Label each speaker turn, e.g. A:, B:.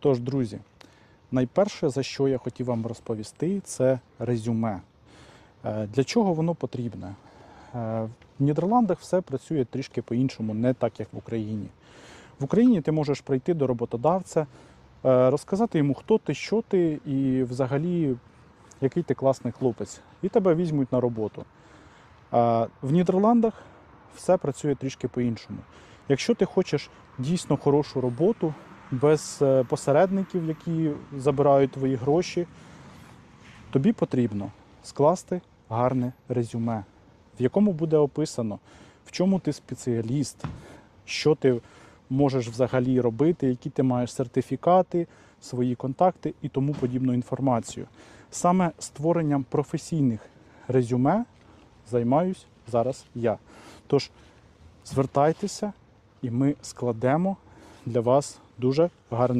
A: Тож, друзі, найперше, за що я хотів вам розповісти, це резюме. Е, Для чого воно потрібне? Е, В Нідерландах все працює трішки по-іншому, не так, як в Україні. В Україні ти можеш прийти до роботодавця, е, розказати йому, хто ти, що ти, і взагалі, який ти класний хлопець, і тебе візьмуть на роботу. В Нідерландах все працює трішки по-іншому. Якщо ти хочеш дійсно хорошу роботу, без е, посередників, які забирають твої гроші, тобі потрібно скласти гарне резюме, в якому буде описано, в чому ти спеціаліст, що ти можеш взагалі робити, які ти маєш сертифікати, свої контакти і тому подібну інформацію. Саме створенням професійних резюме займаюсь зараз я. Тож звертайтеся, і ми складемо для вас дуже гарний.